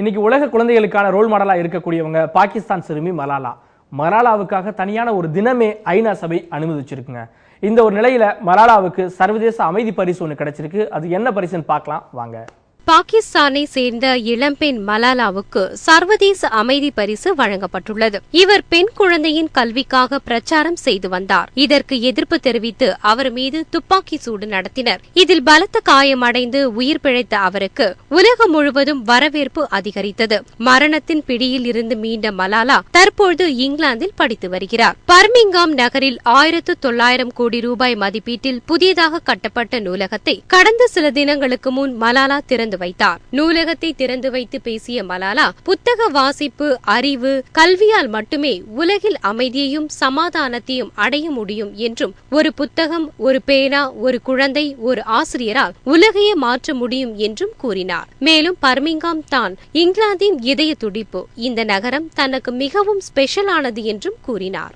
இன்னைக்கு உலக குழந்தைகளுக்கான ரோல் மாடலா இருக்கக்கூடியவங்க பாகிஸ்தான் சிறுமி மலாலா. மலாலாவுக்காக தனியான ஒரு தினமே ஐநா சபை அனுமதிச்சிருக்குங்க. இந்த ஒரு நிலையில மலாலாவுக்கு சர்வதேச அமைதி பரிசு ஒன்று கிடைச்சிருக்கு. அது என்ன பரிசுன்னு பார்க்கலாம். வாங்க. பாகிஸ்தானை சேர்ந்த இளம்பெண் மலாலாவுக்கு சர்வதேச அமைதி பரிசு வழங்கப்பட்டுள்ளது. இவர் பெண் குழந்தையின் கல்விக்காக பிரச்சாரம் செய்து வந்தார். இதற்கு எதிர்ப்பு தெரிவித்து அவர் மீது துப்பாக்கி சூடு நடத்தினர். இதில் பலத்த காயமடைந்து உயிர் பிழைத்த அவருக்கு உலகம் முழுவதும் வரவேற்பு அதிகரித்தது. மரணத்தின் பிடியில் இருந்து மீண்ட மலாலா தற்பொழுது இங்கிலாந்தில் படித்து வருகிறார். பர்மிங்காம் நகரில் ஆயிரத்து தொள்ளாயிரம் கோடி ரூபாய் மதிப்பீட்டில் புதியதாக கட்டப்பட்ட நூலகத்தை கடந்த சில தினங்களுக்கு முன் மலாலா திறந்து திறந்து வைத்தார். நூலகத்தை திறந்து வைத்து பேசிய மலாலா புத்தக வாசிப்பு அறிவு கல்வியால் மட்டுமே உலகில் அமைதியையும் சமாதானத்தையும் அடைய முடியும் என்றும் ஒரு புத்தகம் ஒரு பேனா ஒரு குழந்தை ஒரு ஆசிரியரால் உலகையே மாற்ற முடியும் என்றும் கூறினார். மேலும் பர்மிங்காம் தான் இங்கிலாந்தின் இதய துடிப்பு. இந்த நகரம் தனக்கு மிகவும் ஸ்பெஷலானது என்றும் கூறினார்.